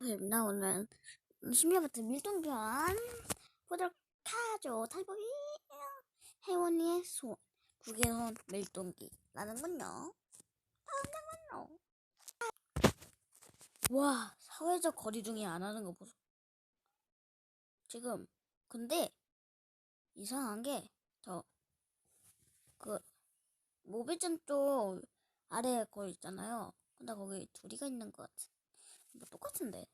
나 오늘 신비아파트 밀동편 보도록 하죠. 탈법이 혜원이의 손 국외선 밀동기 라는군요. 잠깐만요. 와 사회적 거리두기 안 하는 거 보소. 지금 근데 이상한 게 저 그 모비전 쪽 아래 거 있잖아요. 근데 거기 둘이가 있는 것 같 은. 뭐 똑같은데?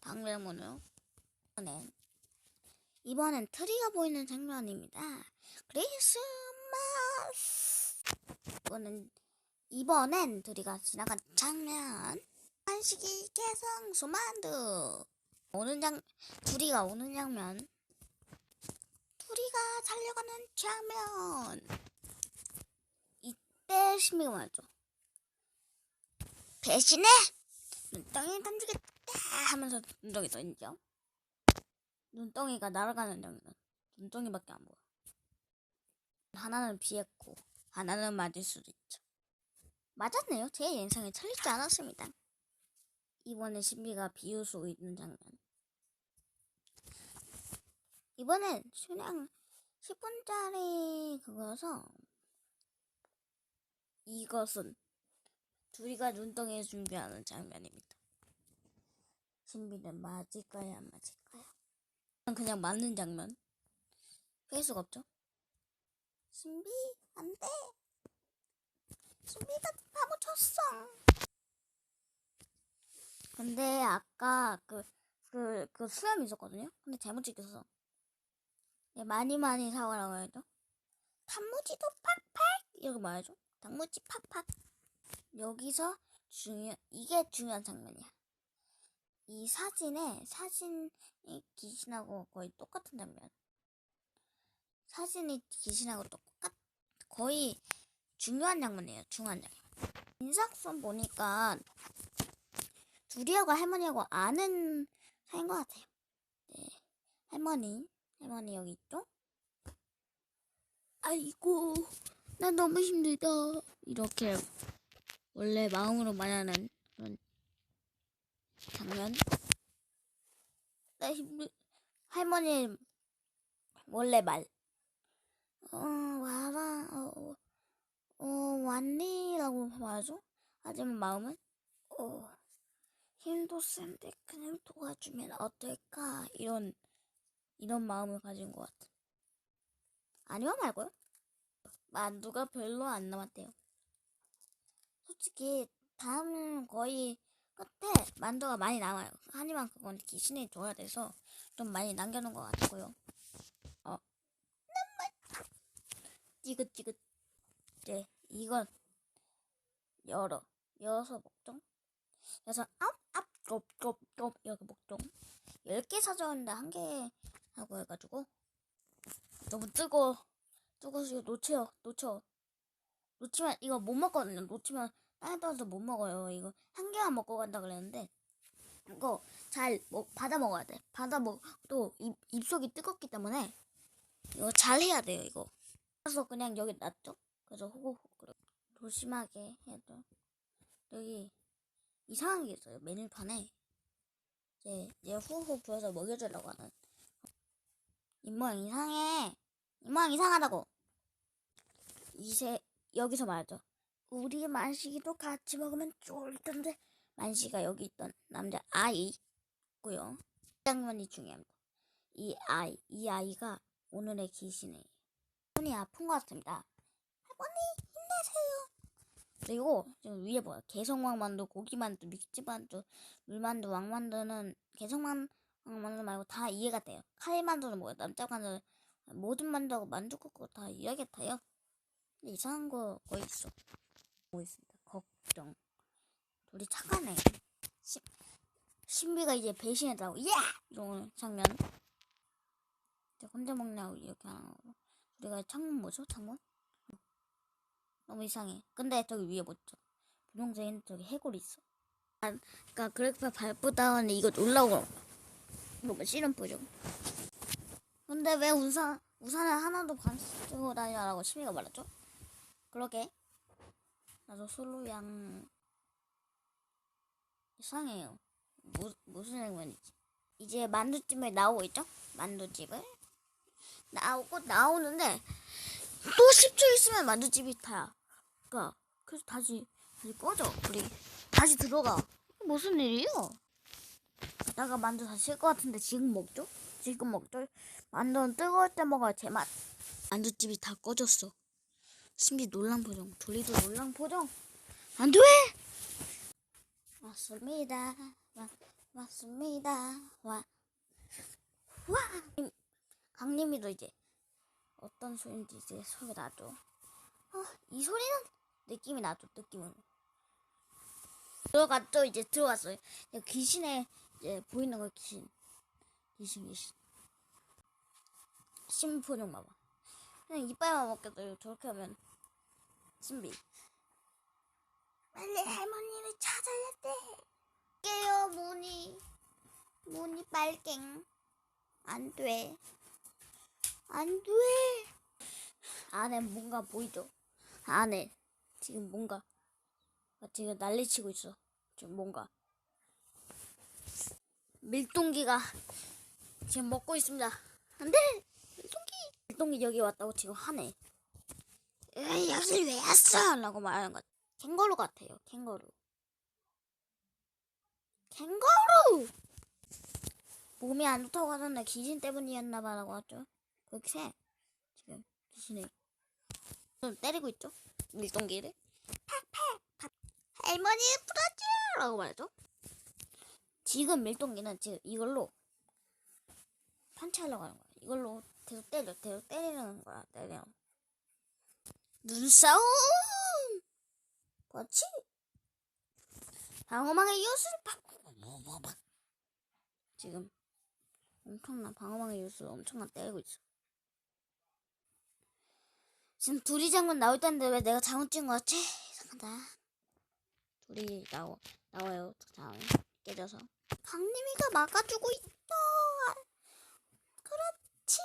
당면은요? 이번엔 이번엔 트리가 보이는 장면입니다. 크리스마스! 이거는 이번엔 트리가 지나간 장면. 한식이 개성 소만두! 오는 장 둘이가 오는 장면. 둘이가 달려가는 장면! 이때 신비가 말죠. 배신해 눈덩이 던지겠다 하면서 눈덩이 던져. 눈덩이가 날아가는 장면. 눈덩이밖에 안 보여. 하나는 비했고 하나는 맞을 수도 있죠. 맞았네요. 제 예상에 틀리지 않았습니다. 이번에 신비가 비웃고 있는 장면. 이번엔 그냥 10분짜리 그거여서 이것은 둘이가 눈덩이 준비하는 장면입니다. 신비는 맞을까요, 안 맞을까요? 그냥 맞는 장면. 뺄 수가 없죠. 신비, 안 돼. 신비가 바보 쳤어. 근데 아까 그, 그, 그 수염 있었거든요? 근데 잘못 찍혀서. 네, 많이 많이 사과라고 해야죠. 단무지도 팍팍! 이렇게 말하죠. 단무지 팍팍. 여기서 중요 이게 중요한 장면이야. 이 사진에 사진이 귀신하고 거의 똑같은 장면. 사진이 귀신하고 똑같 거의 중요한 장면이에요. 중요한 장면. 인사son 보니까 둘이하고 할머니하고 아는 사이인 것 같아요. 네, 할머니, 할머니 여기 있죠? 아이고, 나 너무 힘들다. 이렇게 원래 마음으로 말하는 그런 장면. 할머니 원래 말. 어, 와라, 어, 어, 왔니? 라고 말하죠. 하지만 마음은, 어, 힘도 센데 그냥 도와주면 어떨까? 이런, 이런 마음을 가진 것 같아. 아니면 말고요. 만두가 별로 안 남았대요. 솔직히 다음은 거의 끝에 만두가 많이 남아요. 하지만 그건 귀신이 줘야 돼서 좀 많이 남겨놓은 것 같고요. 어, 찌긋찌긋. 네, 이건 열어, 열어서 먹죠. 그래서 앞앞 곱곱곱 이렇게 먹죠. 10개 사줬는데 한 개 하고 해가지고 너무 뜨거 뜨거워서 놓쳐요 놓쳐 놓치면 이거 못 먹거든요. 놓치면 땅에 떨어져 못 먹어요. 이거 한 개만 먹고 간다 그랬는데 이거 잘 먹, 받아 먹어야 돼. 받아 입, 입속이 뜨겁기 때문에 이거 잘 해야 돼요 이거. 그래서 그냥 여기 놨죠? 그래서 그래. 조심하게 해야 돼. 여기 이상한 게 있어요 메뉴판에. 이제 이제 후후 부어서 먹여주려고 하는. 입모양 이상해. 입모양 이상하다고. 이세 여기서 말하죠. 우리 만식이도 같이 먹으면 좋을 텐데. 만식이가 여기 있던 남자 아이고요. 장면이 중요합니다 이 아이 이 아이가 오늘의 귀신이에요 손이 아픈 것 같습니다. 할머니 힘내세요. 그리고 지금 위에 뭐야? 개성왕만두 고기만두 믹지만두 물만두 왕만두는 개성만 만두 말고 다 이해가 돼요. 카이만두는 뭐야? 남자만두 모든 만두하고 만두 국다 이해가 돼요. 이상한 거 거의 있어. 뭐 있습니다. 걱정. 둘이 착하네. 시, 신비가 이제 배신했다고. 예! 이런 장면. 이제 혼자 먹냐고 이렇게 하는 거. 우리가 창문 뭐죠? 창문? 너무 이상해. 근데 저기 위에 뭐죠? 분홍색인 저기 해골이 있어. 아, 그러니까 그래픽 발부다 하는데 이거 올라오고 너무 싫은 표정. 근데 왜 우산 우산을 하나도 안 쓰고 다니라고 시미가 말했죠? 그러게 나도 솔로양 이상해요. 무, 무슨 장면이지? 이제 만두집을 나오고 있죠? 만두집을 나오고 나오는데 또 10초 있으면 만두집이 다. 그러니까 그래서 다시 다시 꺼져. 우리 다시 들어가. 무슨 일이요? 나가 만두 다실것 같은데 지금 먹죠? 지금 먹죠? 만두는 뜨거울 때 먹어야 제맛. 만두집이 다 꺼졌어. 신비 놀란 표정, 둘리도 놀란 표정. 안 돼! 왔습니다. 와, 왔습니다. 와, 와. 강림이도 이제 어떤 소리인지 이제 소리 나죠. 어, 이 소리는 느낌이 나죠. 느낌은. 들어갔죠. 이제 들어갔어요. 귀신에 이제 보이는 거 귀신. 귀신 귀신. 신비 표정 봐봐. 그냥 이빨만 먹겠어요. 저렇게 하면 신비. 빨리 할머니를 찾아야 돼. 깨요 문이. 문이 빨갱. 안 돼. 안 돼. 안에 뭔가 보이죠? 안에 지금 뭔가 아, 지금 난리치고 있어. 지금 뭔가 밀동기가 지금 먹고 있습니다. 안 돼! 밀동기! 밀동기 여기 왔다고 지금 하네. 에이, 여기 왜 왔어? 라고 말하는 것. 캥거루 같아요. 캥거루. 캥거루! 몸이 안 좋다고 하던데 귀신 때문이었나 봐 라고 하죠. 그렇게 지금 귀신이 좀 때리고 있죠. 밀동기를. 팍팍! 할머니 풀어줘! 라고 말하죠. 지금 밀동기는 지금 이걸로 판치하려고 하는 거야. 이걸로 계속 때려, 계속 때리는 거야. 때려. 눈싸움! 그렇지? 방어망의 요술 팍! 지금 엄청난 방어망의 요술 엄청난 때리고 있어. 지금 둘이 장군 나올 텐데 왜 내가 잘못 찍은 거 같지? 이상하다. 둘이 나오, 나와요. 다음에 깨져서. 강림이가 막아주고 있어. 그렇지.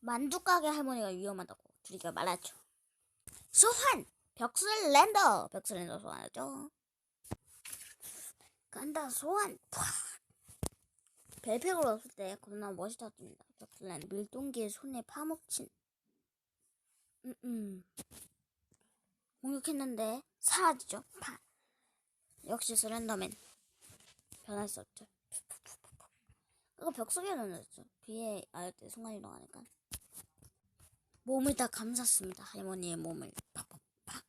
만두 가게 할머니가 위험하다고 둘이가 말하죠. 소환! 벽슬랜더! 벽슬랜더 소환하죠. 간다 소환! 팍! 벨팩으로 없을 때 겁나 멋있었습니다. 벽슬랜드 밀동기의 손에 파묻힌 음, 음. 공격했는데 사라지죠. 파. 역시 슬렌더맨 변할 수 없죠. 그거 벽 속에 넣어놨죠. 비에 알 때 순간 이동하니까. 몸을 다 감쌌습니다. 할머니의 몸을. 팍팍팍.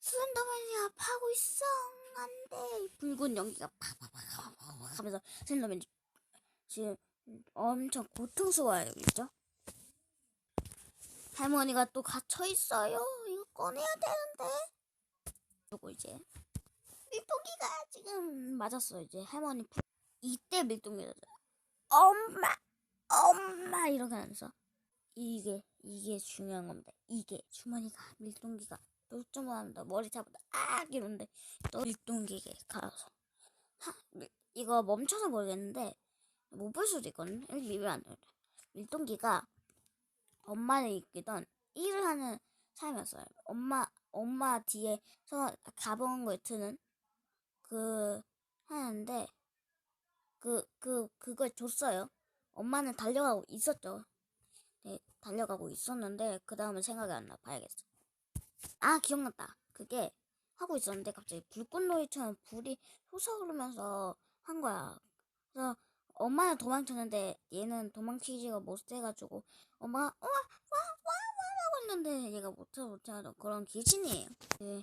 슬렌더맨이 돼. 붉은 연기가 팍팍팍 하면서 슬렌더맨이 지금 엄청 고통스러워요. 있죠? 할머니가 또 갇혀 있어요. 이거 꺼내야 되는데. 그리고 이제 밀동기가 지금 맞았어요. 이제 할머니 부- 이때 밀동기가 엄마 엄마 이렇게 하면서 이게 이게 중요한 겁니다. 이게 주머니가 밀동기가 똘점을 합니다. 머리 잡아도 아 이러는데 또 밀동기에 가서 하, 밀- 이거 멈춰서 모르겠는데 못 볼 수도. 이렇게 밀면 안 돼요. 밀동기가 엄마를 이끌던 일을 하는 사람이었어요. 엄마 엄마 뒤에서 가본 걸 트는 그 하는데 그 그 그 걸 줬어요. 엄마는 달려가고 있었죠. 네, 달려가고 있었는데 그 다음은 생각이 안 나. 봐야겠어. 아 기억났다. 그게 하고 있었는데 갑자기 불꽃놀이처럼 불이 솟아오르면서 한 거야. 그래서 엄마는 도망쳤는데 얘는 도망치기가 못해가지고 엄마가 와와와와 하고 있는데 얘가 못해 못해 하던 그런 귀신이에요. 네,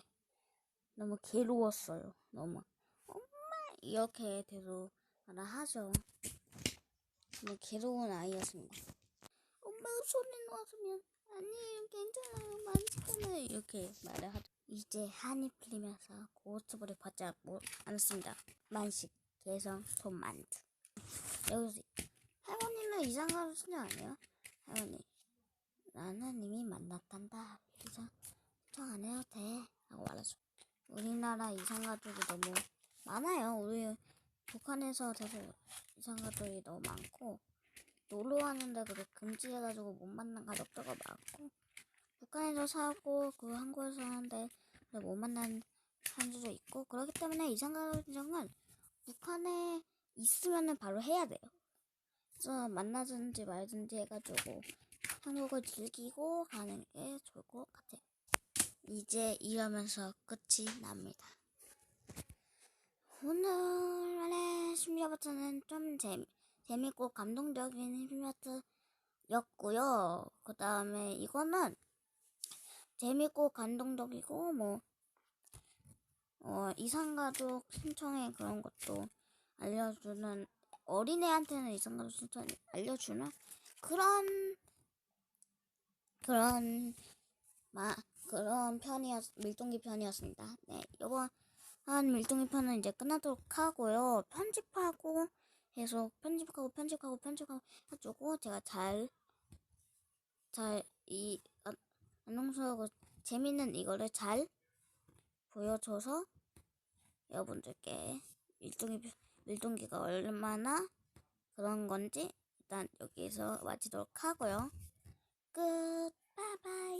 너무 괴로웠어요. 너무 엄마 이렇게 계속 말을 하죠. 너무 괴로운 아이였습니다. 엄마가 손에 놓았으면 아니에요 괜찮 아요 만지잖아요 이렇게 말을 하죠. 이제 한이 풀리면서 고스톱을 받지 않- 않습니다. 만식 개성 손만두. 여기서 할머니는 이상한 소녀 아니에요? 할머니 나는 이미 만났단다. 이상 걱정 안 해도 돼. 라고 말하죠. 우리나라 이상가족이 너무 많아요. 우리 북한에서 계속 이상가족이 너무 많고 놀러 왔는데 그게 금지해가지고 못 만난 가족들가 많고 북한에서 살고 그 한국에서 사는데 못 만난 사람들도 있고 그렇기 때문에 이상가족은 북한에 있으면은 바로 해야 돼요. 그래서 만나든지 말든지 해가지고 한국을 즐기고 가는 게 좋을 것 같아요. 이제 이러면서 끝이 납니다. 오늘의 심리아파트는 좀 재미, 재밌고 감동적인 심리아파트였고요. 그 다음에 이거는 재밌고 감동적이고 뭐 어, 이상가족 신청해 그런 것도 알려주는 어린애한테는 이상가족 신청 알려주는 그런 그런 마 그런 편이었 밀동기 편이었습니다. 네 이번 한 밀동기 편은 이제 끝나도록 하고요. 편집하고 계속 편집하고 편집하고 편집하고 해주고 제가 잘 잘 이 안녕수하고 재밌는 이거를 잘 보여줘서 여러분들께 밀동기 밀동기가 얼마나 그런 건지 일단 여기서 마치도록 하고요. 끝. 바이바이.